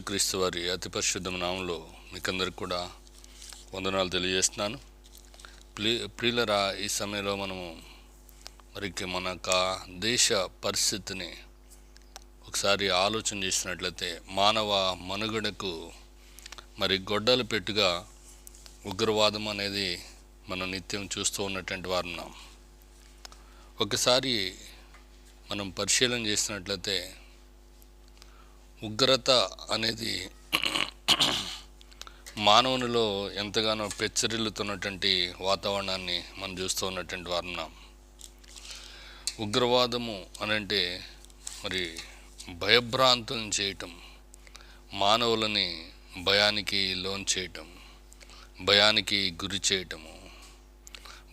క్రీస్తు వారి అతి పరిశుద్ధ నామంలో మీకందరికి కూడా వందనాలు తెలియజేస్తున్నాను. ప్రి ప్రియులరా ఈ సమయంలో మనము మరి మన దేశ పరిస్థితిని ఒకసారి ఆలోచన చేసినట్లయితే మానవ మనుగడకు మరి గొడ్డలు పెట్టుగా ఉగ్రవాదం అనేది మనం నిత్యం చూస్తూ ఉన్నటువంటి వారు ఒకసారి మనం పరిశీలన చేసినట్లయితే ఉగ్రత అనేది మానవునిలో ఎంతగానో పెచ్చరిల్లుతున్నటువంటి వాతావరణాన్ని మనం చూస్తూ ఉన్నటువంటి వారున్నాం ఉగ్రవాదము అనంటే మరి భయభ్రాంతులను చేయటం మానవులని భయానికి లోన్ చేయటం భయానికి గురి చేయటము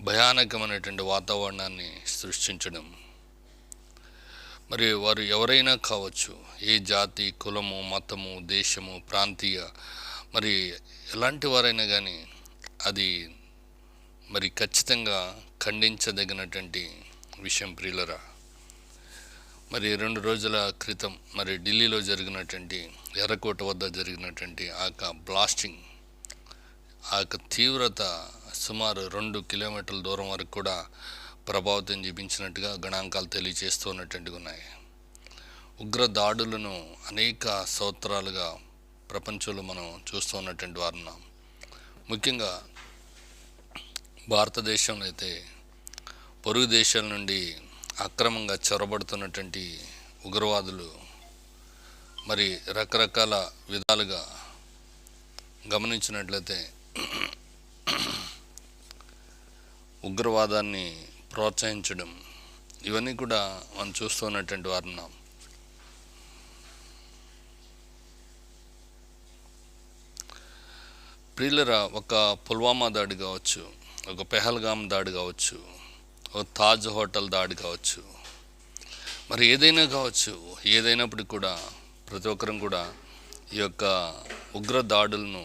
భయానకమైనటువంటి వాతావరణాన్ని సృష్టించడం మరి వారు ఎవరైనా కావచ్చు ఏ జాతి కులము మతము దేశము ప్రాంతీయ మరి ఎలాంటి వారైనా కానీ అది మరి ఖచ్చితంగా ఖండించదగినటువంటి విషయం ప్రియులరా. మరి రెండు రోజుల క్రితం మరి ఢిల్లీలో జరిగినటువంటి ఎర్రకోట వద్ద జరిగినటువంటి ఆ యొక్క బ్లాస్టింగ్ ఆ యొక్క తీవ్రత సుమారు రెండు కిలోమీటర్ల దూరం వరకు కూడా ప్రభావితం చూపించినట్టుగా గణాంకాలు తెలియజేస్తూ ఉన్నాయి. ఉగ్ర దాడులను అనేక సంవత్సరాలుగా ప్రపంచంలో మనం చూస్తూ ఉన్నటువంటి వారు ఉన్నాం ముఖ్యంగా భారతదేశంలో అయితే పొరుగు దేశాల నుండి అక్రమంగా చొరబడుతున్నటువంటి ఉగ్రవాదులు మరి రకరకాల విధాలుగా గమనించినట్లయితే ఉగ్రవాదాన్ని ప్రోత్సహించడం. ఇవన్నీ కూడా మనం చూస్తున్నటువంటి వారు ఉన్నాం ప్రియులరా ఒక పుల్వామా దాడి కావచ్చు ఒక పెహల్గామ్ దాడి కావచ్చు ఒక తాజ్ హోటల్ దాడి కావచ్చు మరి ఏదైనా కావచ్చు ఏదైనప్పటికీ కూడా ప్రతి ఒక్కరం కూడా ఈ యొక్క ఉగ్ర దాడులను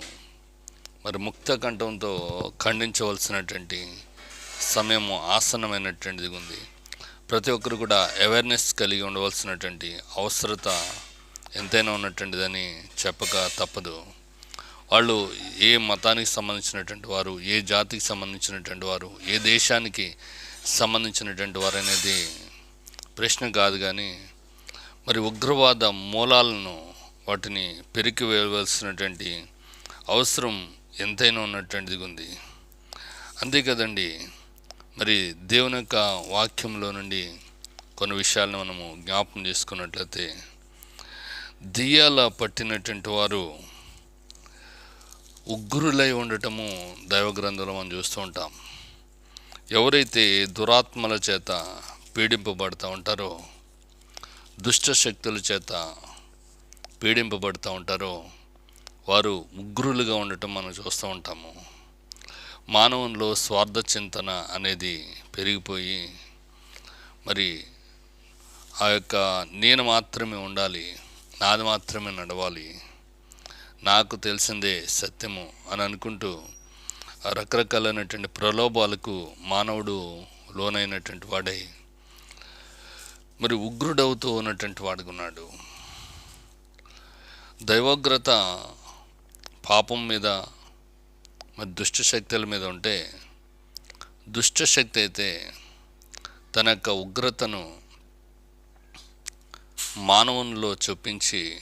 మరి ముక్త కంఠంతో ఖండించవలసినటువంటి సమయము ఆసన్నమైనటువంటిది ఉంది. ప్రతి ఒక్కరు కూడా అవేర్నెస్ కలిగి ఉండవలసినటువంటి అవసరత ఎంతైనా ఉన్నటువంటిదని చెప్పక తప్పదు. వాళ్ళు ఏ మతానికి సంబంధించినటువంటి వారు ఏ జాతికి సంబంధించినటువంటి వారు ఏ దేశానికి సంబంధించినటువంటి వారు అనేది ప్రశ్న కాదు కానీ మరి ఉగ్రవాద మూలాలను వాటిని పెరికి వేయవలసినటువంటి అవసరం ఎంతైనా ఉన్నటువంటిది ఉంది. అంతే కదండి. మరి దేవుని యొక్క వాక్యంలో నుండి కొన్ని విషయాలను మనము జ్ఞాపం చేసుకున్నట్లయితే దెయ్యాల పట్టినటువంటి వారు ఉగ్రులై ఉండటము దైవగ్రంథంలో మనం చూస్తూ ఉంటాం. ఎవరైతే దురాత్మల చేత పీడింపబడుతూ ఉంటారో దుష్ట శక్తుల చేత పీడింపబడుతూ ఉంటారో వారు ఉగ్రులుగా ఉండటం మనం చూస్తూ ఉంటాము. మానవంలో స్వార్థ చింతన అనేది పెరిగిపోయి మరి ఆ యొక్క నేను మాత్రమే ఉండాలి నాది మాత్రమే నడవాలి నాకు తెలిసిందే సత్యము అని అనుకుంటూ రకరకాలైనటువంటి ప్రలోభాలకు మానవుడు లోనైనటువంటి వాడై మరి ఉగ్రుడవుతూ ఉన్నటువంటి వాడుకున్నాడు దైవోగ్రత పాపం మీద మరి దుష్ట శక్తుల మీద ఉంటే దుష్ట శక్తి అయితే తన యొక్క ఉగ్రతను మానవునిలో చొప్పించి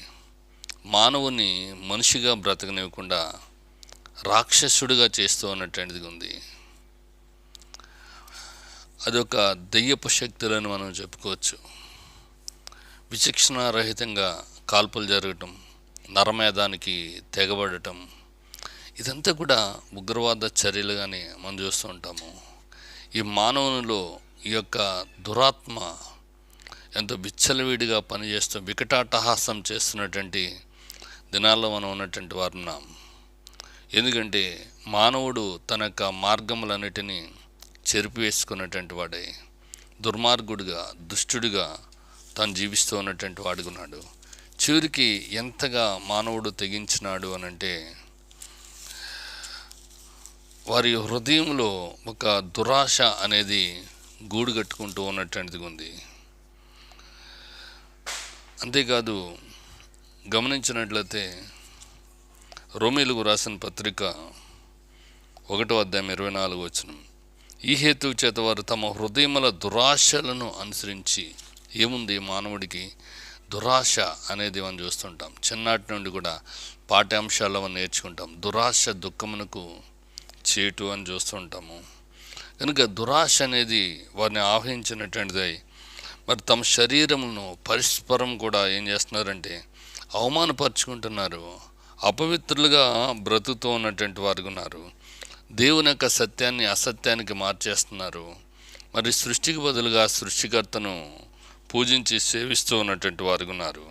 మానవుని మనిషిగా బ్రతకనివ్వకుండా రాక్షసుడిగా చేస్తూ ఉన్నటువంటిది ఉంది. అదొక దెయ్యపు శక్తులను మనం చెప్పుకోవచ్చు. విచక్షణారహితంగా కాల్పులు జరగటం నరమేధానికి తెగబడటం ఇదంతా కూడా ఉగ్రవాద చర్యలుగానే మనం చూస్తూ ఉంటాము. ఈ మానవునిలో ఈ యొక్క దురాత్మ ఎంతో విచ్చలవిడిగా పనిచేస్తూ వికటాటహాసం చేస్తున్నటువంటి దినాల్లో మనం ఉన్నటువంటి వారున్నాం ఎందుకంటే మానవుడు తన యొక్క మార్గములన్నిటినీ చెరిపివేసుకున్నటువంటి వాడే. దుర్మార్గుడిగా దుష్టుడిగా తను జీవిస్తూ ఉన్నటువంటి వాడుకున్నాడు చివరికి ఎంతగా మానవుడు తెగించినాడు అనంటే వారి హృదయంలో ఒక దురాశ అనేది గూడు కట్టుకుంటూ ఉన్నటువంటిది ఉంది. అంతేకాదు గమనించినట్లయితే రోమిలకు రాసిన పత్రిక ఒకటో అధ్యాయం ఇరవై నాలుగు వచ్చిన ఈ హేతువు చేత వారు తమ హృదయముల దురాశలను అనుసరించి ఏముంది మానవుడికి? దురాశ అనేది మనం చూస్తుంటాం. చిన్నటి నుండి కూడా పాఠ్యాంశాల్లో మనం నేర్చుకుంటాం. దురాశ దుఃఖమునకు చేటు అని చూస్తుంటాము. కనుక దురాశ అనేది వారిని ఆహ్వానించినటువంటిది మరి తమ శరీరమును పరస్పరం కూడా ఏం చేస్తున్నారంటే అవమానపరుచుకుంటున్నారు. అపవిత్రులుగా బ్రతుకుతూ ఉన్నటువంటి వారు ఉన్నారు. దేవుని యొక్క సత్యాన్ని అసత్యానికి మార్చేస్తున్నారు. మరి సృష్టికి బదులుగా సృష్టికర్తను పూజించి సేవిస్తూ ఉన్నటువంటి వారు ఉన్నారు.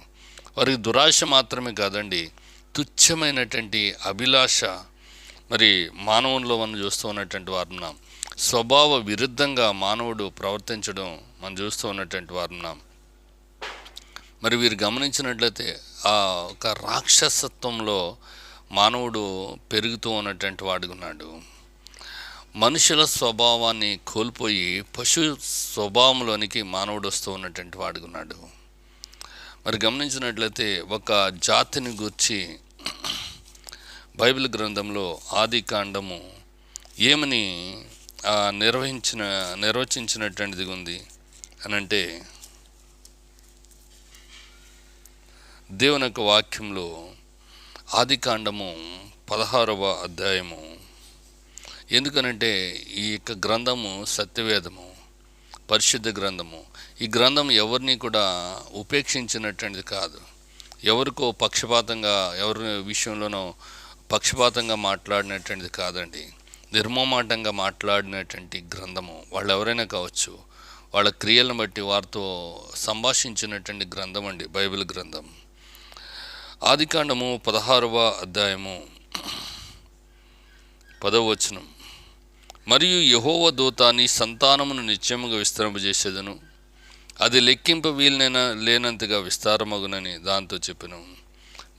వారికి దురాశ మాత్రమే కాదండి తుచ్చమైనటువంటి అభిలాష మరి మానవుల్లో మనం చూస్తూ ఉన్నటువంటి వారున్నాం స్వభావ విరుద్ధంగా మానవుడు ప్రవర్తించడం మనం చూస్తూ ఉన్నటువంటి వారున్నాం మరి వీరు గమనించినట్లయితే ఆ ఒక రాక్షసత్వంలో మానవుడు పెరుగుతూ ఉన్నటువంటి వాడుకున్నాడు మనుషుల స్వభావాన్ని కోల్పోయి పశు స్వభావంలోనికి మానవుడు వస్తూ ఉన్నటువంటి వాడుకున్నాడు మరి గమనించినట్లయితే ఒక జాతిని గూర్చి బైబిల్ గ్రంథంలో ఆది కాండము ఏమని నిర్వహించిన నిర్వచించినటువంటిది ఉంది అని అంటే దేవుని యొక్క వాక్యంలో ఆది కాండము పదహారవ అధ్యాయము. ఎందుకనంటే ఈ యొక్క గ్రంథము సత్యవేదము పరిశుద్ధ గ్రంథము. ఈ గ్రంథం ఎవరిని కూడా ఉపేక్షించినటువంటిది కాదు. ఎవరికో పక్షపాతంగా ఎవరి విషయంలోనో పక్షపాతంగా మాట్లాడినటువంటిది కాదండి. నిర్మమాటంగా మాట్లాడినటువంటి గ్రంథము వాళ్ళు ఎవరైనా కావచ్చు వాళ్ళ క్రియలను బట్టి వారితో సంభాషించినటువంటి గ్రంథం అండి బైబిల్ గ్రంథం. ఆదికాండము పదహారవ అధ్యాయము పదవచనం మరియు యహోవ దూత నీ సంతానమును నిత్యముగా విస్తరింపజేసేదను అది లెక్కింప వీలైన లేనంతగా విస్తారమగునని దాంతో చెప్పినాము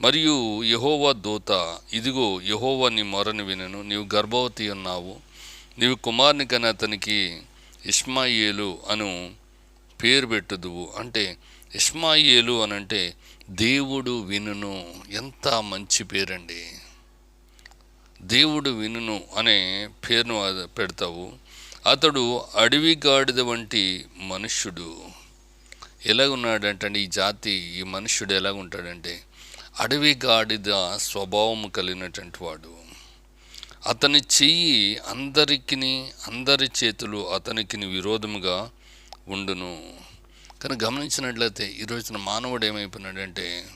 మరియు యహోవా దూత ఇదిగో యహోవా నీ మొరని వినను. నీవు గర్భవతి ఉన్నావు. నీవు కుమారుని కని అతనికి ఇస్మాయిలు అను పేరు పెట్టుదువు. అంటే ఇస్మాయిలు అని అంటే దేవుడు వినును. ఎంత మంచి పేరండి. దేవుడు వినును అనే పేరును పెడతావు. అతడు అడవి గాడిద వంటి మనుష్యుడు. ఎలాగున్నాడంటే ఈ జాతి ఈ మనుష్యుడు ఎలాగుంటాడంటే అడవి గాడిద స్వభావము కలిగినటువంటి వాడు. అతని చెయ్యి అందరికి అందరి చేతులు అతనికి విరోధముగా ఉండును. కానీ గమనించినట్లయితే ఈ రోజున మానవుడు ఏమైపోయినాడంటే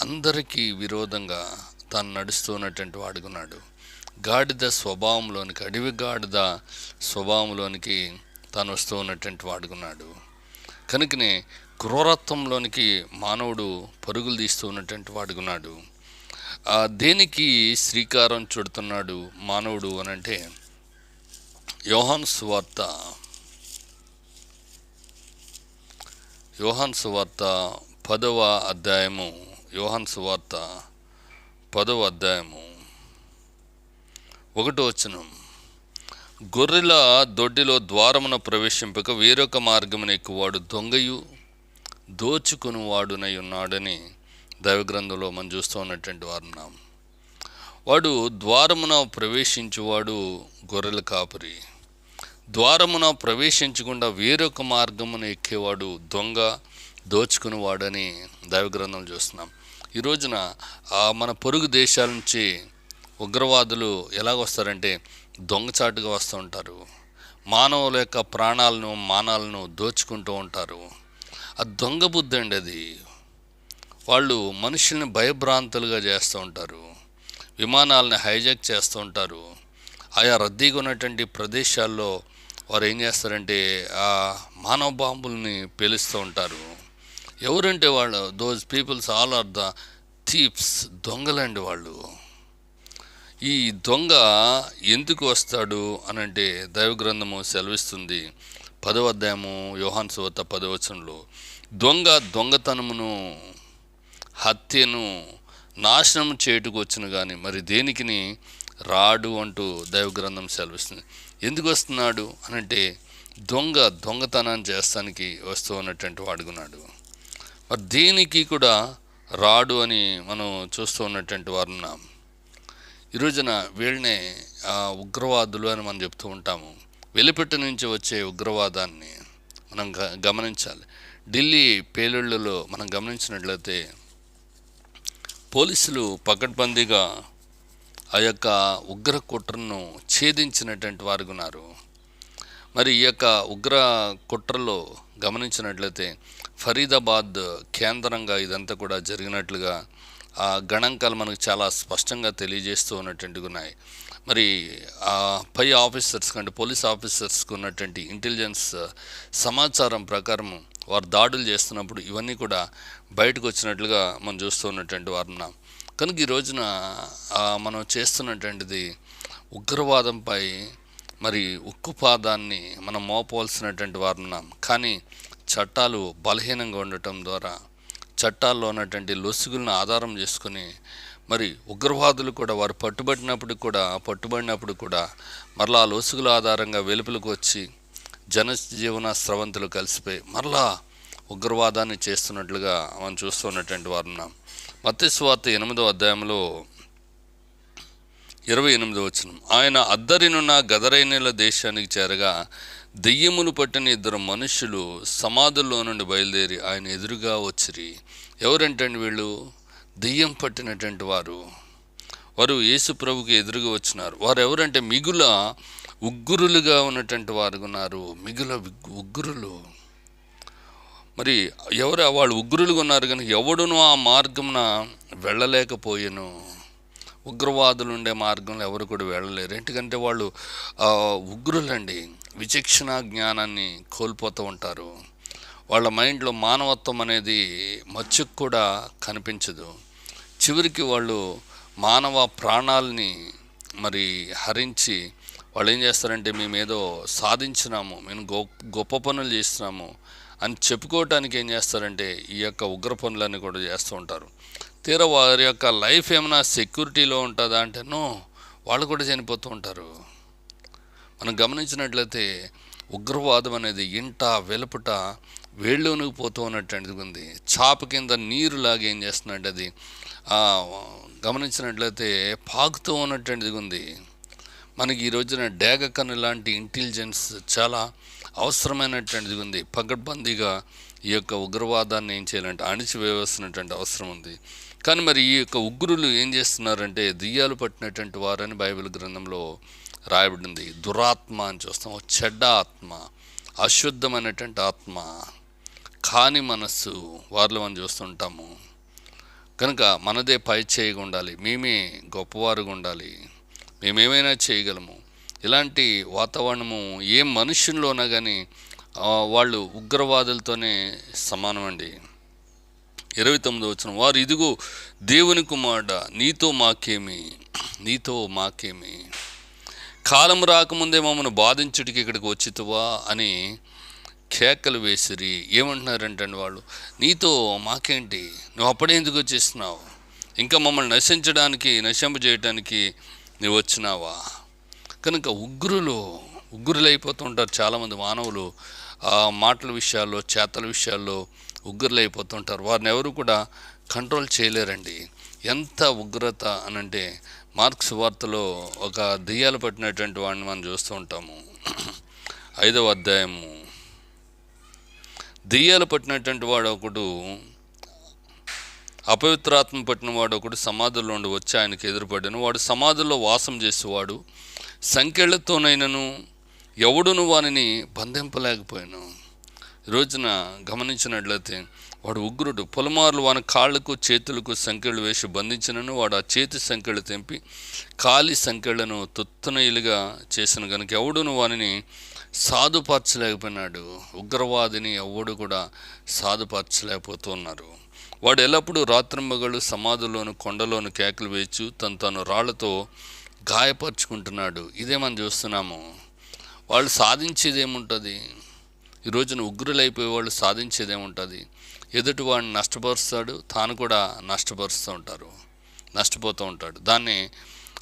అందరికీ విరోధంగా తాను నడుస్తున్నటువంటి వాడుకున్నాడు గాడిద స్వభావంలోనికి అడవి గాడిద స్వభావంలోనికి తాను వస్తూ ఉన్నటువంటి వాడుకున్నాడు కనుకనే క్రూరత్వంలోనికి మానవుడు పరుగులు తీస్తూ ఉన్నటువంటి వాడుకున్నాడు ఆ దేనికి శ్రీకారం చుడుతున్నాడు మానవుడు అనంటే యోహాన్ సువార్త. యోహాన్ సువార్త పదవ అధ్యాయము యోహాన్ సువార్త పదవ అధ్యాయము. ఒకటో వచనం. గొర్రెల దొడ్డిలో ద్వారమున ప్రవేశింపక వేరొక మార్గమున ఎక్కువాడు దొంగయు. దోచుకునివాడునై ఉన్నాడని దైవగ్రంథంలో మనం చూస్తూ ఉన్నటువంటి వారు ఉన్నాం వాడు ద్వారమున ప్రవేశించువాడు గొర్రెల కాపురి. ద్వారమున ప్రవేశించకుండా వేరొక మార్గమున ఎక్కేవాడు దొంగ దోచుకునివాడని దైవగ్రంథం చూస్తున్నాం. ఈ రోజున మన పొరుగు దేశాల నుంచి ఉగ్రవాదులు ఎలాగ వస్తారంటే దొంగచాటుగా వస్తూ ఉంటారు. మానవుల యొక్క ప్రాణాలను మానాలను దోచుకుంటూ ఉంటారు. ఆ దొంగ బుద్ధి అండి అది. వాళ్ళు మనుషుల్ని భయభ్రాంతులుగా చేస్తూ ఉంటారు. విమానాలని హైజాక్ చేస్తూ ఉంటారు. ఆయా రద్దీగా ఉన్నటువంటి ప్రదేశాల్లో వారు ఏం చేస్తారంటే ఆ మానవ బాంబుల్ని పేలుస్తూ ఉంటారు. ఎవరంటే వాళ్ళు? Those peoples all are the thieves దొంగలండి వాళ్ళు. ఈ దొంగ ఎందుకు వస్తాడు అనంటే దైవగ్రంథము సెలవిస్తుంది. పదవ అధ్యాయము యోహాన్ సువత పదవచనంలో దొంగ దొంగతనమును హత్యను నాశనం చేయుటకు వచ్చిన కానీ మరి దేనికిని? రాడు అంటూ దైవగ్రంథం సెలవిస్తుంది. ఎందుకు వస్తున్నాడు? అనంటే దొంగ దొంగతనాన్ని చేస్తానికి వస్తూ ఉన్నటువంటి వాడుకున్నాడు మరి దేనికి కూడా రాడు అని మనం చూస్తూ ఉన్నటువంటి వారు ఉన్నాం ఈ రోజున వీళ్ళనే ఉగ్రవాదులు అని మనం చెప్తూ ఉంటాము. వెలిపెట్టు నుంచి వచ్చే ఉగ్రవాదాన్ని మనం గ గమనించాలి. ఢిల్లీ పేలుళ్ళలో మనం గమనించినట్లయితే పోలీసులు పకడ్బందీగా ఆ యొక్క ఉగ్ర కుట్రను ఛేదించినటువంటి వారు ఉన్నారు. మరి ఈ యొక్క ఉగ్ర కుట్రలో గమనించినట్లయితే ఫరీదాబాద్ కేంద్రంగా ఇదంతా కూడా జరిగినట్లుగా ఆ గణాంకాలు మనకు చాలా స్పష్టంగా తెలియజేస్తూ ఉన్నటువంటివి ఉన్నాయి. మరి పై ఆఫీసర్స్ కంటే పోలీస్ ఆఫీసర్స్కి ఉన్నటువంటి ఇంటెలిజెన్స్ సమాచారం ప్రకారం వారు దాడులు చేస్తున్నప్పుడు ఇవన్నీ కూడా బయటకు వచ్చినట్లుగా మనం చూస్తూ ఉన్నటువంటి వారు కనుక ఈ రోజున మనం చేస్తున్నటువంటిది ఉగ్రవాదంపై మరి ఉక్కుపాదాన్ని మనం మోపవలసినటువంటి వారున్నాం. కానీ చట్టాలు బలహీనంగా ఉండటం ద్వారా చట్టాల్లో ఉన్నటువంటి లొసుగులను ఆధారం చేసుకుని మరి ఉగ్రవాదులు కూడా వారు పట్టుబడినప్పుడు కూడా పట్టుబడినప్పుడు కూడా మరలా ఆ ఆధారంగా వెలుపులకు వచ్చి జనజీవన స్రవంతులు కలిసిపోయి మరలా ఉగ్రవాదాన్ని చేస్తున్నట్లుగా మనం చూస్తున్నటువంటి వారు ఉన్నాం మత్స్వార్త ఎనిమిదో అధ్యాయంలో ఇరవై ఎనిమిది వచ్చిన ఆయన అద్దరినున్న గదరైనల దేశానికి చేరగా దెయ్యములు పట్టిన ఇద్దరు మనుషులు సమాధుల్లో నుండి బయలుదేరి ఆయన ఎదురుగా వచ్చిరి. ఎవరంటండి వీళ్ళు? దెయ్యం పట్టినటువంటి వారు వారు యేసు ప్రభుకి ఎదురుగా వచ్చినారు. వారు ఎవరంటే మిగుల ఉగ్గురులుగా ఉన్నటువంటి వారు ఉన్నారు. మిగుల ఉగ్గురులు మరి ఎవరు వాళ్ళు ఉగ్రులుగా ఉన్నారు కానీ ఎవడునూ ఆ మార్గమున వెళ్ళలేకపోయాను. ఉగ్రవాదులు ఉండే మార్గంలో ఎవరు కూడా వెళ్ళలేరు. ఎందుకంటే వాళ్ళు ఉగ్రులండి. విచక్షణ జ్ఞానాన్ని కోల్పోతూ ఉంటారు. వాళ్ళ మైండ్లో మానవత్వం అనేది మచ్చుకు కూడా కనిపించదు. చివరికి వాళ్ళు మానవ ప్రాణాలని మరి హరించి వాళ్ళు ఏం చేస్తారంటే మేము ఏదో సాధించినాము మేము గొప్ప గొప్ప పనులు చేస్తున్నాము అని చెప్పుకోవటానికి ఏం చేస్తారంటే ఈ యొక్క ఉగ్ర పనులన్నీ కూడా చేస్తూ ఉంటారు. తీరా వారి యొక్క లైఫ్ ఏమైనా సెక్యూరిటీలో ఉంటుందా అంటే నో వాళ్ళు కూడా చనిపోతూ ఉంటారు. మనం గమనించినట్లయితే ఉగ్రవాదం అనేది ఇంట వెలుపట వేళ్ళలోనికి పోతూ ఉన్నట్టు ఉంది చాప కింద నీరులాగా ఏం చేస్తున్నట్టు అది గమనించినట్లయితే పాకుతూ ఉన్నటువంటిది ఉంది మనకి ఈ రోజున డేగ కన్ను లాంటి ఇంటెలిజెన్స్ చాలా అవసరమైనటువంటిది ఉంది పగడ్బందీగా ఈ యొక్క ఉగ్రవాదాన్ని ఏం చేయాలంటే అణిచివేయవలసినటువంటి అవసరం ఉంది. కానీ మరి ఈ యొక్క ఉగ్రులు ఏం చేస్తున్నారంటే దియ్యాలు పట్టినటువంటి వారని బైబిల్ గ్రంథంలో రాయబడింది. దురాత్మ అని చూస్తాం. ఓ చెడ్డ ఆత్మ అశుద్ధమైనటువంటి ఆత్మ కాని మనస్సు వారిలో మనం చూస్తుంటాము కనుక మనదే పై చేయగా ఉండాలి. మేమే గొప్పవారుగా ఉండాలి. మేమేమైనా చేయగలము. ఇలాంటి వాతావరణము ఏ మనుషుల్లోనా కానీ వాళ్ళు ఉగ్రవాదులతోనే సమానమండి. ఇరవై తొమ్మిది వచ్చిన వారు ఇదిగో దేవుని కుమారుడ నీతో మాకేమి నీతో మాకేమి? కాలం రాకముందే మమ్మల్ని బాధించుటికి ఇక్కడికి వచ్చితువా? అని కేకలు వేసిరి. ఏమంటున్నారంటే వాళ్ళు? నీతో మాకేంటి? నువ్వు అప్పుడే ఎందుకు వచ్చేస్తున్నావు? ఇంకా మమ్మల్ని నశించడానికి నశింపజేయటానికి నువ్వు వచ్చినావా? కనుక ఉగ్రులు ఉగ్రులు అయిపోతుంటారు చాలామంది మానవులు. మాటల విషయాల్లో చేతల విషయాల్లో ఉగ్రులు అయిపోతుంటారు వారిని ఎవరు కూడా కంట్రోల్ చేయలేరండి. ఎంత ఉగ్రత అనంటే మార్క్స్ వార్తలో ఒక దెయ్యాలు పట్టినటువంటి వాడిని మనం చూస్తూ ఉంటాము. ఐదవ అధ్యాయము. దెయ్యాలు పట్టినటువంటి వాడు ఒకడు అపవిత్రాత్మ పట్టిన వాడు ఒకడు సమాధుల్లో నుండి వచ్చి ఆయనకు ఎదురుపడ్డాను. వాడు సమాధుల్లో వాసం చేసేవాడు. సంఖ్యలతోనైనను ఎవడును వానిని బంధింపలేకపోయాను. రోజున గమనించినట్లయితే వాడు ఉగ్రుడు. పొలమార్లు వాని కాళ్ళకు చేతులకు సంఖ్యలు వేసి బంధించినను. వాడు ఆ చేతి సంఖ్యలు తెంపి కాలి సంఖ్యలను తుత్తనయులుగా చేసిన కనుక ఎవడును వానిని సాధుపరచలేకపోయినాడు. ఉగ్రవాదిని ఎవడు కూడా సాధుపరచలేకపోతున్నారు. వాడు ఎల్లప్పుడూ రాత్రింబగళ్ళు సమాధుల్లోను కొండలోను కేకలు వేయచ్చు తను తను రాళ్ళతో గాయపరుచుకుంటున్నాడు. ఇదే మనం చూస్తున్నాము. వాళ్ళు సాధించేది ఏముంటుంది ఈ రోజున ఉగ్రులైపోయే వాళ్ళు సాధించేది ఏముంటుంది ఎదుటి వాడిని నష్టపరుస్తాడు తాను కూడా నష్టపరుస్తూ ఉంటారు. నష్టపోతూ ఉంటాడు. దాన్ని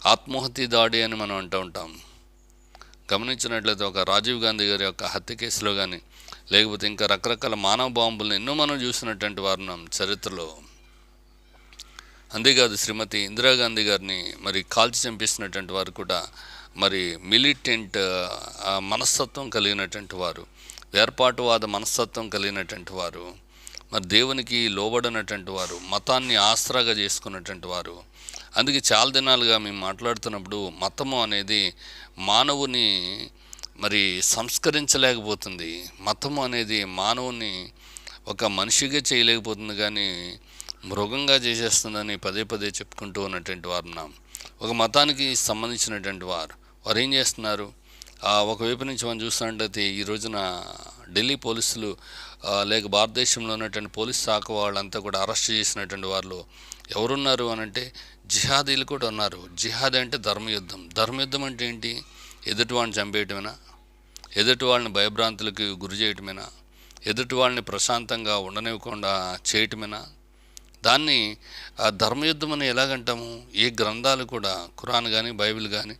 ఆత్మహత్య దాడి అని మనం అంటూ ఉంటాం. గమనించినట్లయితే ఒక రాజీవ్ గాంధీ గారి యొక్క హత్య కేసులో కానీ లేకపోతే ఇంకా రకరకాల మానవ బాంబులను ఎన్నో మనం చూసినటువంటి వారు చరిత్రలో. అంతేకాదు శ్రీమతి ఇందిరాగాంధీ గారిని మరి కాల్చి చంపేసినటువంటి వారు కూడా మరి మిలిటెంట్ మనస్తత్వం కలిగినటువంటి వారు వేర్పాటువాద మనస్తత్వం కలిగినటువంటి వారు. మరి దేవునికి లోబడినటువంటి వారు మతాన్ని ఆసరాగా చేసుకున్నటువంటి వారు. అందుకే చాలా దినాలుగా మేము మాట్లాడుతున్నప్పుడు మతము అనేది మానవుని మరి సంస్కరించలేకపోతుంది. మతము అనేది మానవుని ఒక మనిషిగా చేయలేకపోతుంది కానీ మృగంగా చేసేస్తుందని పదే పదే చెప్పుకుంటూ ఉన్నటువంటి వారు ఉన్నాం. ఒక మతానికి సంబంధించినటువంటి వారు. వారు ఏం చేస్తున్నారు? ఒకవైపు నుంచి మనం చూస్తున్నట్లయితే ఈ రోజున ఢిల్లీ పోలీసులు లేక భారతదేశంలో ఉన్నటువంటి పోలీస్ శాఖ వాళ్ళంతా కూడా అరెస్ట్ చేసినటువంటి వాళ్ళు ఎవరున్నారు అని అంటే జిహాదీలు కూడా ఉన్నారు. జిహాద్ అంటే ధర్మయుద్ధం. ధర్మయుద్ధం అంటే ఏంటి? ఎదుటి వాళ్ళని చంపేయటమేనా? ఎదుటి వాళ్ళని భయభ్రాంతులకు గురి చేయటమేనా? ఎదుటి వాళ్ళని ప్రశాంతంగా ఉండనివ్వకుండా చేయటమేనా? దాన్ని ఆ ధర్మయుద్ధం అని ఎలాగంటాము? ఏ గ్రంథాలు కూడా ఖురాన్ కానీ బైబిల్ కానీ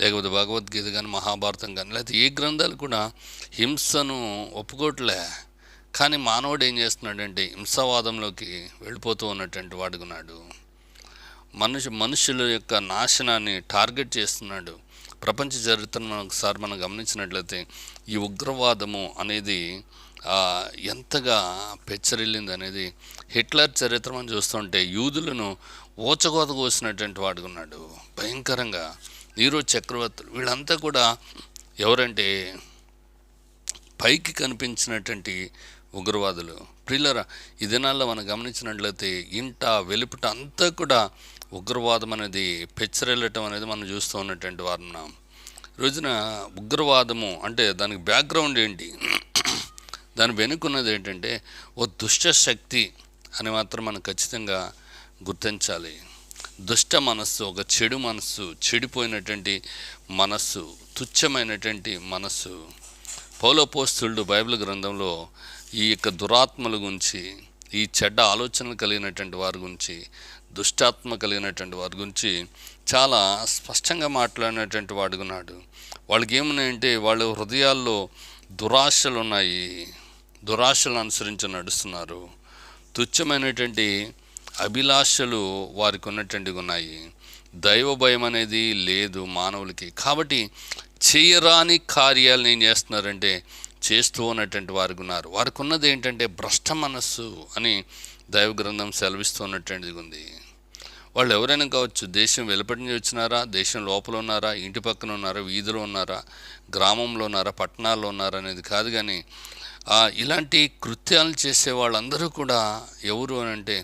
లేకపోతే భగవద్గీత కానీ మహాభారతం కానీ లేకపోతే ఏ గ్రంథాలు కూడా హింసను ఒప్పుకోవట్లే కానీ మానవుడు ఏం చేస్తున్నాడంటే హింసావాదంలోకి వెళ్ళిపోతూ ఉన్నటువంటి వాడుకున్నాడు మనుషు మనుషుల యొక్క నాశనాన్ని టార్గెట్ చేస్తున్నాడు. ప్రపంచ చరిత్రను ఒకసారి మనం గమనించినట్లయితే ఈ ఉగ్రవాదము అనేది ఎంతగా పెచ్చరిల్లింది అనేది హిట్లర్ చరిత్ర మనం చూస్తుంటే యూదులను ఓచగోత కోసినటువంటి వాడుకున్నాడు భయంకరంగా. నీరో చక్రవర్తులు వీళ్ళంతా కూడా ఎవరంటే పైకి కనిపించినటువంటి ఉగ్రవాదులు. ప్రిల్లరా ఈ దినాల్లో మనం గమనించినట్లయితే ఇంట వెలుపుట అంతా కూడా ఉగ్రవాదం అనేది పెచ్చరెళ్ళటం అనేది మనం చూస్తూ ఉన్నటువంటి వారు ఉన్నాం రోజున ఉగ్రవాదము అంటే దానికి బ్యాక్గ్రౌండ్ ఏంటి? దాని వెనుకున్నది ఏంటంటే ఓ దుష్ట శక్తి అని మాత్రం మనం ఖచ్చితంగా గుర్తించాలి. దుష్ట మనస్సు ఒక చెడు మనస్సు చెడిపోయినటువంటి మనస్సు తుచ్చమైనటువంటి మనస్సు. పౌలపోస్తుడు బైబిల్ గ్రంథంలో ఈ యొక్క దురాత్మల గురించి ఈ చెడ్డ ఆలోచనలు కలిగినటువంటి వారి గురించి దుష్టాత్మ కలిగినటువంటి వారి గురించి చాలా స్పష్టంగా మాట్లాడినటువంటి వాడుకున్నాడు వాళ్ళకి ఏమున్నాయంటే వాళ్ళ హృదయాల్లో దురాశలు ఉన్నాయి. దురాశలు అనుసరించి నడుస్తున్నారు. తుచ్చమైనటువంటి అభిలాషలు వారికి ఉన్నటువంటివి ఉన్నాయి. దైవ భయం అనేది లేదు మానవులకి. కాబట్టి చేయరాని కార్యాలు ఏం చేస్తున్నారంటే చేస్తూ ఉన్నటువంటి వారికి ఉన్నారు. వారికి ఉన్నది ఏంటంటే భ్రష్ట మనస్సు అని దైవ గ్రంథం సెలవిస్తూ ఉన్నటువంటిది ఉంది. వాళ్ళు ఎవరైనా కావచ్చు దేశం వెలుపటి నుంచి వచ్చినారా దేశం లోపల ఉన్నారా ఇంటి పక్కన ఉన్నారా వీధిలో ఉన్నారా గ్రామంలో ఉన్నారా పట్టణాల్లో ఉన్నారా అనేది కాదు కానీ ఇలాంటి కృత్యాలు చేసే వాళ్ళందరూ కూడా ఎవరు అని అంటే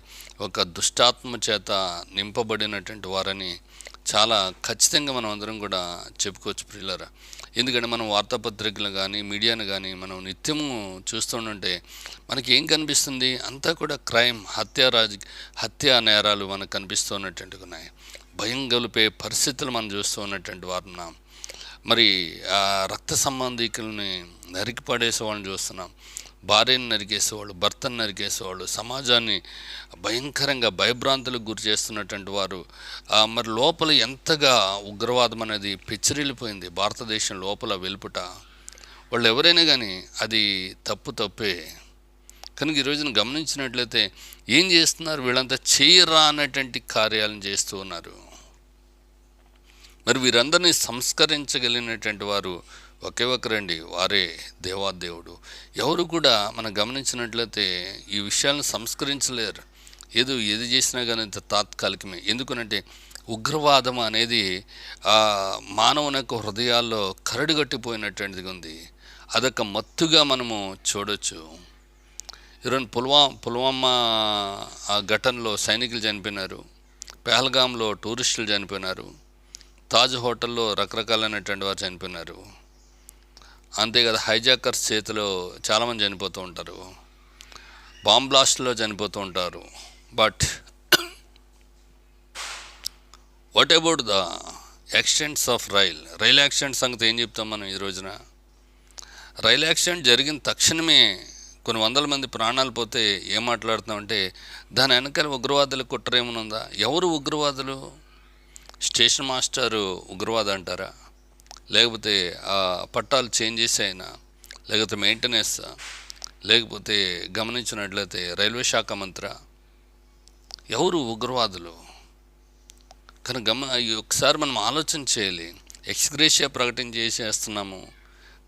ఒక దుష్టాత్మ చేత నింపబడినటువంటి వారని చాలా ఖచ్చితంగా మనం అందరం కూడా చెప్పుకోవచ్చు ప్రియులరా. ఎందుకంటే మనం వార్తాపత్రికలు కానీ మీడియాను కానీ మనం నిత్యము చూస్తుంటే మనకి ఏం కనిపిస్తుంది? అంతా కూడా క్రైమ్ హత్య రాజ హత్య నేరాలు మనకు కనిపిస్తున్నటువంటివి ఉన్నాయి. భయం గలిపే పరిస్థితులు మనం చూస్తూ ఉన్నటువంటి వారు మరి ఆ రక్త సంబంధికులని నరికి పడేసే వాళ్ళని చూస్తున్నాం. భార్యను నరికేసేవాళ్ళు భర్తను నరికేసేవాళ్ళు సమాజాన్ని భయంకరంగా భయభ్రాంతులకు గురి చేస్తున్నటువంటి వారు మరి లోపల ఎంతగా ఉగ్రవాదం అనేది పెచ్చరిల్లిపోయింది భారతదేశం లోపల వెలుపుట? వాళ్ళు ఎవరైనా కానీ అది తప్పు తప్పే. కనుక ఈరోజున గమనించినట్లయితే ఏం చేస్తున్నారు? వీళ్ళంతా చేయరానటువంటి కార్యాలను చేస్తూ ఉన్నారు. మరి వీరందరినీ సంస్కరించగలిగినటువంటి వారు ఒకే ఒకరండి వారే దేవాదేవుడు. ఎవరు కూడా మనం గమనించినట్లయితే ఈ విషయాలను సంస్కరించలేరు. ఏదో ఏది చేసినా కానీ ఇంత తాత్కాలికమే. ఎందుకనంటే ఉగ్రవాదం అనేది ఆ మానవుని యొక్క హృదయాల్లో కరడుగట్టిపోయినటువంటిది ఉంది. అదొక మత్తుగా మనము చూడొచ్చు. ఈరోజు పుల్వా పుల్వామా ఆ ఘటనలో సైనికులు చనిపోయినారు. పెహల్గాంలో టూరిస్టులు చనిపోయినారు. తాజ్ హోటల్లో రకరకాలైనటువంటి వారు చనిపోయినారు. అంతే కదా హైజాకర్స్ చేతిలో చాలామంది చనిపోతూ ఉంటారు. బాంబ్ బ్లాస్ట్లో చనిపోతూ ఉంటారు. But what about the accidents of rail rail accident సంగతి ఏం చెప్తాం మనం ఈ రోజున? రైల్ యాక్సిడెంట్ జరిగిన తక్షణమే కొన్ని వందల మంది ప్రాణాలు పోతే ఏం మాట్లాడుతున్నామంటే దాని వెనకాల ఉగ్రవాదుల కుట్ర ఏమనుందా ఎవరు ఉగ్రవాదులు? స్టేషన్ మాస్టరు ఉగ్రవాద అంటారా? లేకపోతే ఆ పట్టాలు చేంజ్ చేసి అయినా లేకపోతే మెయింటెనెన్స్ లేకపోతే గమనించినట్లయితే రైల్వే శాఖ మంత్ర ఎవరు ఉగ్రవాదులు? కానీ గమ ఒకసారి మనం ఆలోచన చేయాలి. ఎక్స్గ్రేషియా ప్రకటన చేసేస్తున్నాము.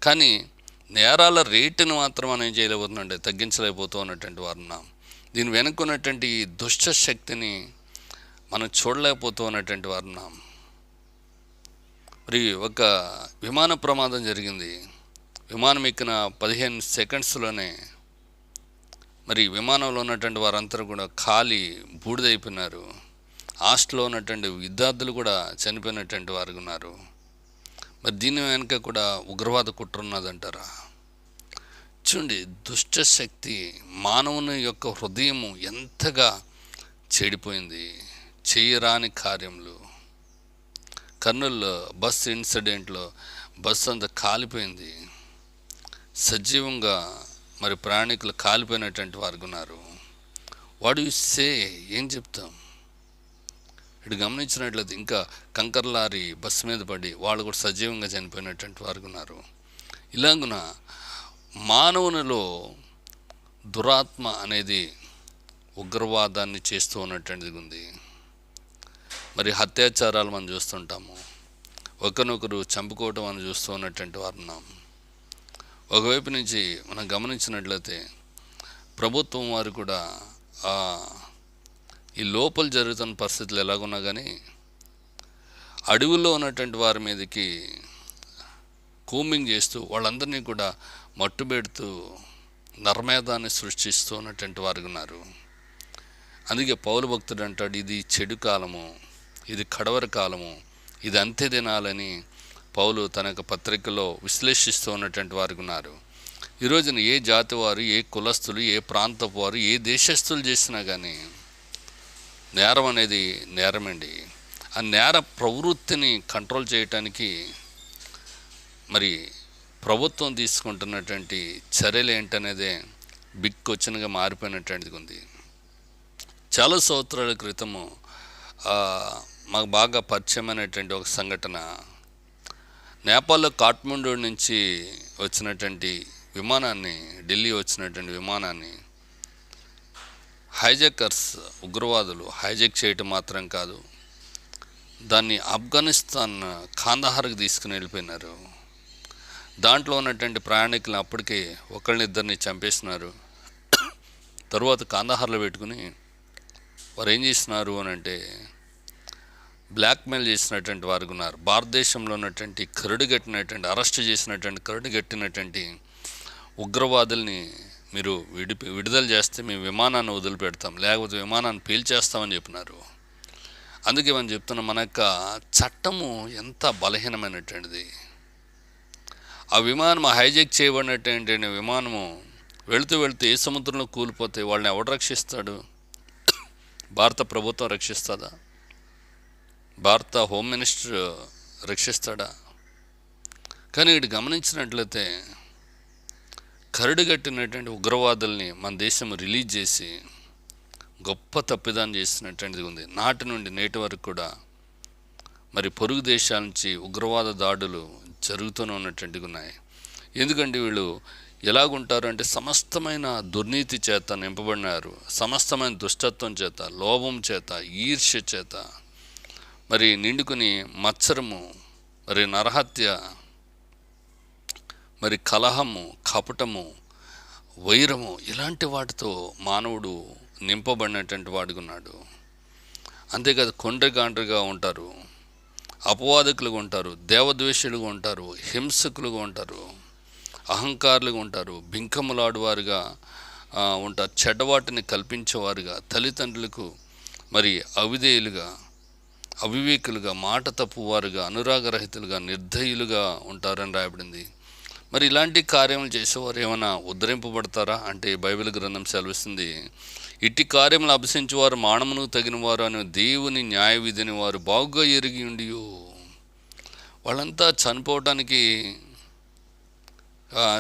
కానీ నేరాల రేటును మాత్రం మనం ఏం చేయలేకపోతుందంటే తగ్గించలేకపోతూ ఉన్నటువంటి వారు ఉన్నాం. దీని వెనుకున్నటువంటి ఈ దుష్ట శక్తిని మనం చూడలేకపోతూ ఉన్నటువంటి వారు మరి ఒక విమాన ప్రమాదం జరిగింది. విమానం ఎక్కిన పదిహేను సెకండ్స్లోనే మరి విమానంలో ఉన్నటువంటి వారందరూ కూడా ఖాళీ బూడిదైపోయినారు. హాస్టల్లో ఉన్నటువంటి విద్యార్థులు కూడా చనిపోయినటువంటి వారు ఉన్నారు. మరి దీని వెనుక కూడా ఉగ్రవాద కుట్ర ఉన్నదంటారా? చూడండి దుష్ట శక్తి మానవుని యొక్క హృదయము ఎంతగా చెడిపోయింది. చేయరాని కార్యములు. కర్నూలులో బస్ ఇన్సిడెంట్లో బస్సు అంతా కాలిపోయింది. సజీవంగా మరి ప్రయాణికులు కాలిపోయినటువంటి వారు ఉన్నారు. వాడు యు సే ఏం చెప్తాం? ఇటు గమనించినట్లయితే ఇంకా కంకర్ లారీ బస్సు మీద పడి వాళ్ళు కూడా సజీవంగా చనిపోయినటువంటి వారు ఉన్నారు. ఇలాగున మానవునిలో దురాత్మ అనేది ఉగ్రవాదాన్ని చేస్తూ ఉన్నటువంటిది ఉంది. మరి హత్యాచారాలు మనం చూస్తుంటాము. ఒకరినొకరు చంపుకోవటం అని చూస్తూ ఉన్నటువంటి వారు ఉన్నాం. ఒకవైపు నుంచి మనం గమనించినట్లయితే ప్రభుత్వం వారు కూడా ఈ లోపల జరుగుతున్న పరిస్థితులు ఎలాగున్నా కానీ అడవుల్లో ఉన్నటువంటి వారి మీదకి కూమింగ్ చేస్తూ వాళ్ళందరినీ కూడా మట్టుబెడుతూ నర్మేదాన్ని సృష్టిస్తూ ఉన్నటువంటి వారు ఉన్నారు. అందుకే పౌరు భక్తుడు అంటాడు ఇది చెడు కాలము. ఇది కడవర కాలము. ఇది అంత్య దినాలని పౌలు తన యొక్క పత్రికలో విశ్లేషిస్తూ ఉన్నటువంటి వారు ఉన్నారు. ఈరోజున ఏ జాతి వారు ఏ కులస్తులు ఏ ప్రాంతపు వారు ఏ దేశస్తులు చేసినా కానీ నేరం అనేది నేరమండి. ఆ నేర ప్రవృత్తిని కంట్రోల్ చేయటానికి మరి ప్రభుత్వం తీసుకుంటున్నటువంటి చర్యలు ఏంటనేదే బిగ్ క్వశ్చన్గా మారిపోయినటువంటిది ఉంది. చాలా సంవత్సరాల క్రితము మాకు బాగా పరిచయమైనటువంటి ఒక సంఘటన. నేపాల్లో కాఠ్మండూ నుంచి వచ్చినటువంటి విమానాన్ని ఢిల్లీ వచ్చినటువంటి విమానాన్ని హైజాకర్స్ ఉగ్రవాదులు హైజాక్ చేయటం మాత్రం కాదు దాన్ని ఆఫ్ఘనిస్తాన్ కాందహార్కి తీసుకుని వెళ్ళిపోయినారు. దాంట్లో ఉన్నటువంటి ప్రయాణికులను అప్పటికే ఒకళ్ళనిద్దరిని చంపేసినారు. తరువాత కాందహార్లో పెట్టుకుని వారు ఏం చేస్తున్నారు అని అంటే బ్లాక్మెయిల్ చేసినటువంటి వారు ఉన్నారు. భారతదేశంలో ఉన్నటువంటి కరుడు గట్టినటువంటి అరెస్ట్ చేసినటువంటి కరుడు గట్టినటువంటి ఉగ్రవాదుల్ని మీరు విడిపి విడుదల చేస్తే మేము విమానాన్ని వదిలిపెడతాం. లేకపోతే విమానాన్ని పేల్చేస్తామని చెప్పినారు. అందుకే మనం చెప్తున్నా మన యొక్క చట్టము ఎంత బలహీనమైనటువంటిది. ఆ విమానం హైజాక్ చేయబడినటువంటి విమానము వెళుతూ వెళుతూ ఏ సముద్రంలో కూలిపోతే వాళ్ళని ఎవడు రక్షిస్తాడు? భారత ప్రభుత్వం రక్షిస్తుందా? భారత హోమ్ మినిస్టర్ రక్షిస్తాడా? కానీ ఇటు గమనించినట్లయితే కరడుగట్టినటువంటి ఉగ్రవాదుల్ని మన దేశం రిలీజ్ చేసి గొప్ప తప్పిదాన్ని చేసినటువంటిది ఉంది. నాటి నుండి నేటి వరకు కూడా మరి పొరుగు దేశాల నుంచి ఉగ్రవాద దాడులు జరుగుతూనే ఉన్నటువంటివి ఉన్నాయి. ఎందుకంటే వీళ్ళు ఎలాగుంటారు అంటే సమస్తమైన దుర్నీతి చేత నింపబడినారు. సమస్తమైన దుష్టత్వం చేత లోభం చేత ఈర్ష్య చేత మరి నిండుకుని మత్సరము మరి నరహత్య మరి కలహము కపటము వైరము ఇలాంటి వాటితో మానవుడు నింపబడినటువంటి వాడుకున్నాడు అంతేకాదు కొండ్రగాండ్రగా ఉంటారు అపవాదకులుగా ఉంటారు దేవద్వేషులుగా ఉంటారు హింసకులుగా ఉంటారు అహంకారులుగా ఉంటారు బింకములాడువారుగా ఉంటారు చెడ్డవాటిని కల్పించేవారుగా తల్లిదండ్రులకు మరి అవిధేయులుగా అవివేకులుగా మాట తప్పువారుగా అనురాగరహితులుగా నిర్దయులుగా ఉంటారని రాయబడింది. మరి ఇలాంటి కార్యములు చేసేవారు ఏమైనా ఉద్ధరింపబడతారా? అంటే బైబిల్ గ్రంథం సెలవిస్తుంది ఇట్టి కార్యములు అభ్యసించేవారు మానమును తగినవారు అని దేవుని న్యాయ విధిని వారు బాగుగా ఎరిగి ఉండి వాళ్ళంతా చనిపోవటానికి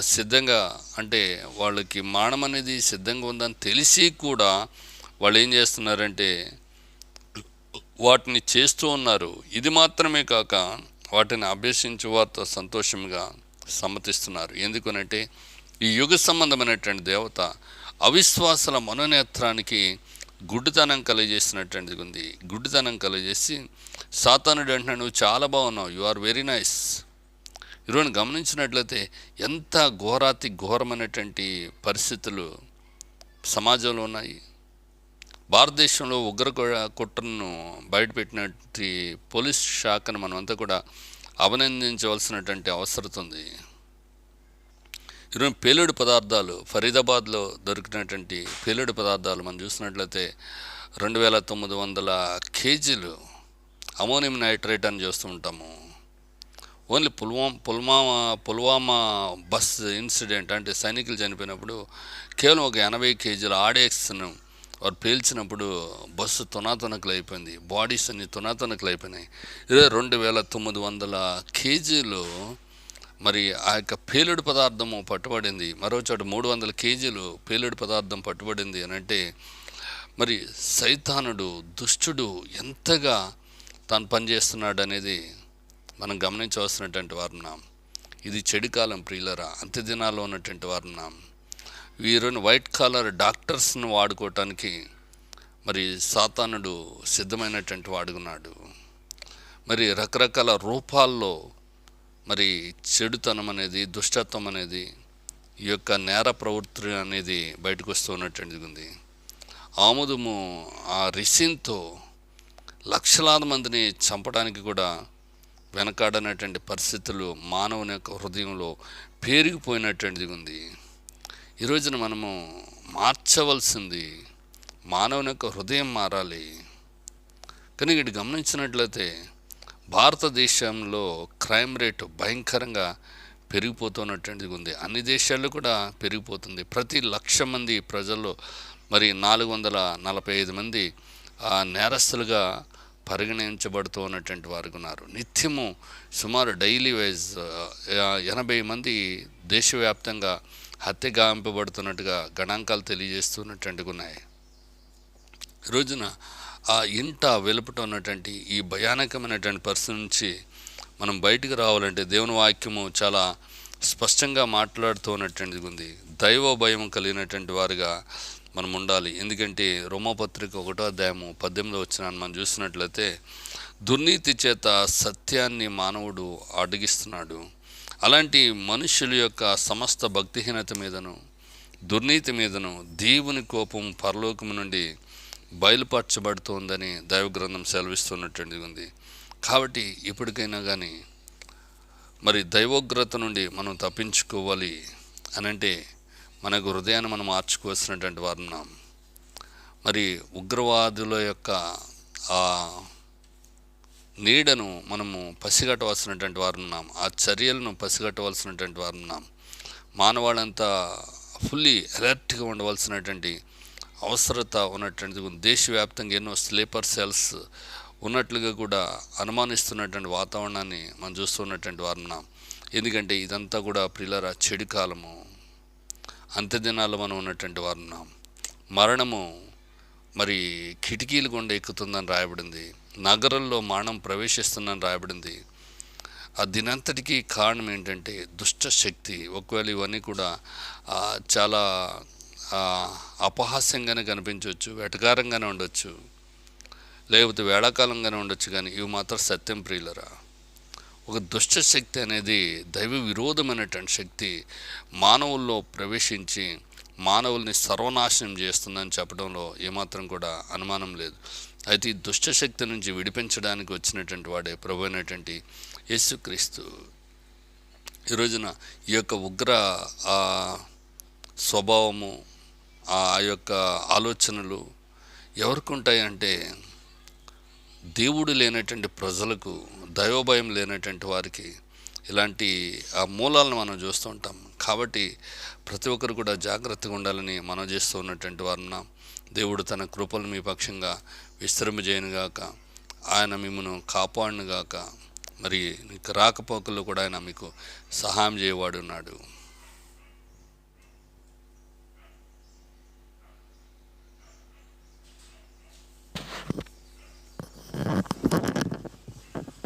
సిద్ధంగా అంటే వాళ్ళకి మానం అనేది సిద్ధంగా ఉందని తెలిసి కూడా వాళ్ళు ఏం చేస్తున్నారంటే వాటిని చేస్తూ ఉన్నారు. ఇది మాత్రమే కాక వాటిని అభ్యసించే వారితో సంతోషంగా సమ్మతిస్తున్నారు. ఎందుకనంటే ఈ యుగ సంబంధమైనటువంటి దేవత అవిశ్వాసాల మనోనేత్రానికి గుడ్డితనం కలిగజేసినటువంటిది ఉంది. గుడ్డితనం కలుగజేసి సాతానుడు అంటున్నాడు నువ్వు చాలా బాగున్నావు. యు ఆర్ వెరీ నైస్ ఈరోజు గమనించినట్లయితే ఎంత ఘోరాతి ఘోరమైనటువంటి పరిస్థితులు సమాజంలో ఉన్నాయి. భారతదేశంలో ఉగ్ర కుట్రను బయటపెట్టినటువంటి పోలీస్ శాఖను మనమంతా కూడా అభినందించవలసినటువంటి అవసరం ఉంది. ఈరోజు పేలుడు పదార్థాలు ఫరీదాబాద్లో దొరికినటువంటి పేలుడు పదార్థాలు మనం చూసినట్లయితే రెండు వేల తొమ్మిది వందల కేజీలు అమోనియం నైట్రేట్ అని చూస్తూ ఉంటాము. Only Pulwama Pulwama Pulwama bus incident అంటే సైనికులు చనిపోయినప్పుడు కేవలం ఒక ఎనభై కేజీల ఆడేక్స్ను వారు పేల్చినప్పుడు బస్సు తునాతునకలు అయిపోయింది. బాడీస్ అన్ని తునాతునకలు అయిపోయినాయి. ఇదే రెండు వేల తొమ్మిది వందల కేజీలు మరి ఆ యొక్క పేలుడు పదార్థము పట్టుబడింది. మరో చోట మూడు వందల కేజీలు పేలుడు పదార్థం పట్టుబడింది అని అంటే మరి సైతానుడు దుష్టుడు ఎంతగా తాను పనిచేస్తున్నాడు అనేది మనం గమనించవలసినటువంటి వారున్నాం ఇది చెడుకాలం ప్రియులరా అంత్య దినాల్లో ఉన్నటువంటి వారున్నాం వీరుని వైట్ కాలర్ డాక్టర్స్ను వాడుకోవటానికి మరి సాతానుడు సిద్ధమైనటువంటి వాడుకున్నాడు మరి రకరకాల రూపాల్లో మరి చెడుతనం అనేది దుష్టత్వం అనేది ఈ యొక్క నేర ప్రవృత్తి అనేది బయటకు వస్తూ ఉన్నటువంటిది ఉంది. ఆముదము ఆ రిసిన్తో లక్షలాది మందిని చంపడానికి కూడా వెనకాడనటువంటి పరిస్థితులు మానవుని యొక్క హృదయంలో పేరుకుపోయినటువంటిది ఉంది. ఈ రోజున మనము మార్చవలసింది మానవుని యొక్క హృదయం మారాలి. కానీ ఇటు గమనించినట్లయితే భారతదేశంలో క్రైమ్ రేటు భయంకరంగా పెరిగిపోతున్నటువంటిది ఉంది. అన్ని దేశాల్లో కూడా పెరిగిపోతుంది. ప్రతి లక్ష మంది ప్రజల్లో మరి నాలుగు వందల నలభై ఐదు మంది నేరస్తులుగా పరిగణించబడుతూ ఉన్నటువంటి వారు ఉన్నారు. నిత్యము సుమారు డైలీ వైజ్ ఎనభై మంది దేశవ్యాప్తంగా హత్య గావింపబడుతున్నట్టుగా గణాంకాలు తెలియజేస్తున్నటువంటివి ఉన్నాయి. రోజున ఆ ఇంట వెలుపట ఉన్నటువంటి ఈ భయానకమైనటువంటి పరిస్థితి నుంచి మనం బయటికి రావాలంటే దేవుని వాక్యము చాలా స్పష్టంగా మాట్లాడుతూ ఉన్నటువంటిది ఉంది. దైవ భయం కలిగినటువంటి వారుగా మనం ఉండాలి. ఎందుకంటే రోమపత్రిక ఒకటో అధ్యాయము పద్దెనిమిది వచ్చిన మనం చూసినట్లయితే దుర్నీతి చేత సత్యాన్ని మానవుడు అడిగిస్తున్నాడు. అలాంటి మనుషుల యొక్క సమస్త భక్తిహీనత మీదను దుర్నీతి మీదను దేవుని కోపం పరలోకము నుండి బయలుపరచబడుతోందని దైవగ్రంథం గ్రంథం ఉంది. కాబట్టి ఇప్పటికైనా కానీ మరి దైవోగ్రత నుండి మనం తప్పించుకోవాలి అని అంటే మనకు హృదయాన్ని మనం మార్చుకోవాల్సినటువంటి వారున్నాం మరి ఉగ్రవాదుల యొక్క నీడను మనము పసిగట్టవలసినటువంటి వారు ఉన్నాం. ఆ చర్యలను పసిగట్టవలసినటువంటి వారు ఉన్నాం. మానవాళ్ళంతా ఫుల్లీ అలర్ట్గా ఉండవలసినటువంటి అవసరత ఉన్నటువంటి దేశవ్యాప్తంగా ఎన్నో స్లీపర్ సెల్స్ ఉన్నట్లుగా కూడా అనుమానిస్తున్నటువంటి వాతావరణాన్ని మనం చూస్తున్నటువంటి వారు ఉన్నాం. ఎందుకంటే ఇదంతా కూడా ప్రిలరా చెడు కాలము. అంత్యదినాల్లో మనం ఉన్నటువంటి వారు ఉన్నాం. మరణము మరి కిటికీలు గుండా ఎక్కుతుందని రాయబడింది. నగరంలో మానం ప్రవేశిస్తుందని రాయబడింది. ఆ దినంతటికి కారణం ఏంటంటే దుష్ట శక్తి. ఒకవేళ ఇవన్నీ కూడా చాలా అపహాస్యంగానే కనిపించవచ్చు వెటకారంగానే ఉండొచ్చు లేకపోతే వేళాకాలంగానే ఉండొచ్చు కానీ ఇవి మాత్రం సత్యం ప్రియులరా. ఒక దుష్ట శక్తి అనేది దైవ విరోధమైనటువంటి శక్తి మానవుల్లో ప్రవేశించి మానవుల్ని సర్వనాశనం చేస్తుందని చెప్పడంలో ఏమాత్రం కూడా అనుమానం లేదు. అయితే ఈ దుష్టశక్తి నుంచి విడిపించడానికి వచ్చినటువంటి వాడే ప్రభు అయినటువంటి యేసుక్రీస్తు. ఈ రోజున ఈ యొక్క ఉగ్ర ఆ, స్వభావము ఆ యొక్క ఆలోచనలు ఎవరికి ఉంటాయంటే దేవుడు లేనటువంటి ప్రజలకు దైవభయం లేనటువంటి వారికి ఇలాంటి ఆ మూలాలను మనం చూస్తూ ఉంటాం. కాబట్టి ప్రతి ఒక్కరు కూడా జాగ్రత్తగా ఉండాలని మనం చేస్తూ ఉన్నటువంటి వారున్నాం దేవుడు తన కృపలు మీ పక్షంగా విశ్రమజేయనుగాక. ఆయన మిమ్మను కాపాడునుగాక. మరి నీకు రాకపోకల్లో కూడా ఆయన మీకు సహాయం చేయవాడున్నాడు Thank